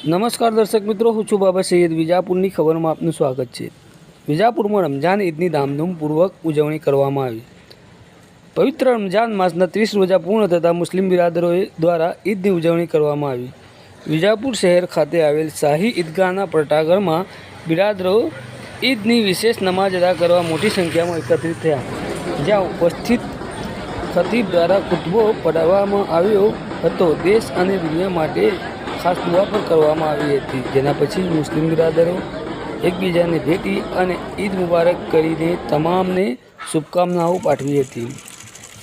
નમસ્કાર દર્શક મિત્રો, હું છું બાબા સૈયદ વિજાપુરની ખબરમાં આપનું સ્વાગત છે. વિજાપુરમાં રમજાન ઈદની ધામધૂમપૂર્વક ઉજવણી કરવામાં આવી. પવિત્ર રમજાન માસના ત્રીસ રોજા પૂર્ણ થતાં મુસ્લિમ બિરાદરોએ દ્વારા ઈદની ઉજવણી કરવામાં આવી. વિજાપુર શહેર ખાતે આવેલ શાહી ઈદગાહના પટાગરમાં બિરાદરો ઈદની વિશેષ નમાજ અદા કરવા મોટી સંખ્યામાં એકત્રિત થયા. જ્યાં ઉપસ્થિત ખતીબ દ્વારા ખુતબો પડાવવામાં આવ્યો હતો. દેશ અને દુનિયા માટે ખાસ દુઆ પણ કરવામાં આવી હતી, જેના પછી મુસ્લિમ બિરાદરો એકબીજાને ભેટી અને ઈદ મુબારક કરીને તમામને શુભકામનાઓ પાઠવી હતી.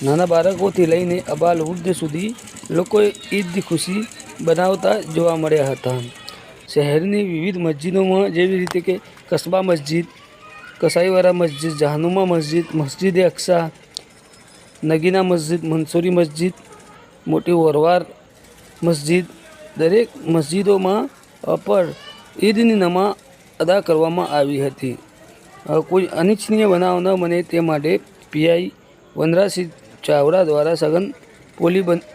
નાના બાળકોથી લઈને અબાલ વૃદ્ધ સુધી લોકોએ ઈદની ખુશી બનાવતા જોવા મળ્યા હતા. શહેરની વિવિધ મસ્જિદોમાં જેવી રીતે કે કસબા મસ્જિદ કસાઈવારા મસ્જિદ, જહાનુમા મસ્જિદ મસ્જિદ અક્ષા નગીના મસ્જિદ, મંસૂરી મસ્જિદ, મોટી વરવાર મસ્જિદ દરેક મસ્જિદોમાં પર ઈદની નમા અદા કરવામાં આવી હતી. કોઈ અનિચ્છનીય બનાવ ન બને તે માટે પીઆઈ વનરાજસિંહ ચાવડા દ્વારા સઘન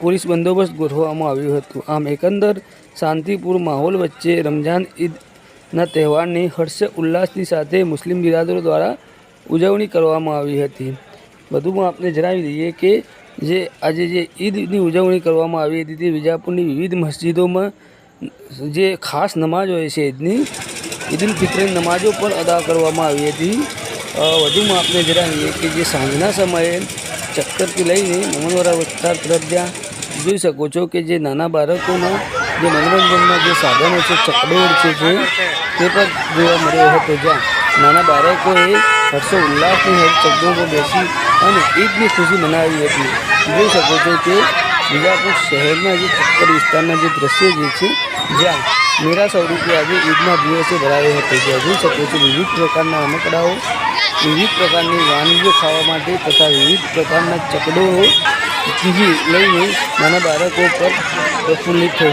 પોલીસ બંદોબસ્ત ગોઠવવામાં આવ્યું હતું. આમ, એકંદર શાંતિપૂર્ણ માહોલ વચ્ચે રમઝાન ઈદના તહેવારની હર્ષ ઉલ્લાસની સાથે મુસ્લિમ બિરાદરો દ્વારા ઉજવણી કરવામાં આવી હતી. વધુમાં આપને જણાવી દઈએ કે જે આજે જે ઈદની ઉજવણી કરવામાં આવી હતી તે વિજાપુરની વિવિધ મસ્જિદોમાં જે ખાસ નમાજ હોય છે ઈદની ઈદ ઉલ ફિત્રની નમાજો પણ અદા કરવામાં આવી હતી. વધુમાં આપણે જણાવીએ કે જે સાંજના સમયે ચક્કરથી લઈને મમનવરા વિસ્તાર તરફ જોઈ શકો છો કે જે નાના બાળકોના જે મનોરંજનના જે સાધનો છે, ચકડોળ છે જે, તે પણ જોવા મળ્યો હતો. જ્યાં નાના બાળકોએ હર્ષો ઉલ્લાસની હર ચકડોળ પર બેસી અને ઈદની ખુશી મનાવી હતી. જોઈ શકો છો કે વિજાપુર શહેરના જે ચક્કર વિસ્તારના જે દ્રશ્ય જે છે, જ્યાં મેરા સ્વરૂપે આજે ઈદના દિવસે ભરાયો હતો. જ્યાં જોઈ શકો છો વિવિધ પ્રકારના રમકડાઓ વિવિધ પ્રકારની વાનગીઓ ખાવા માટે તથા વિવિધ પ્રકારના ચકડોળો થી લઈને નાના બાળકો પર પ્રફુલ્લિત થયું.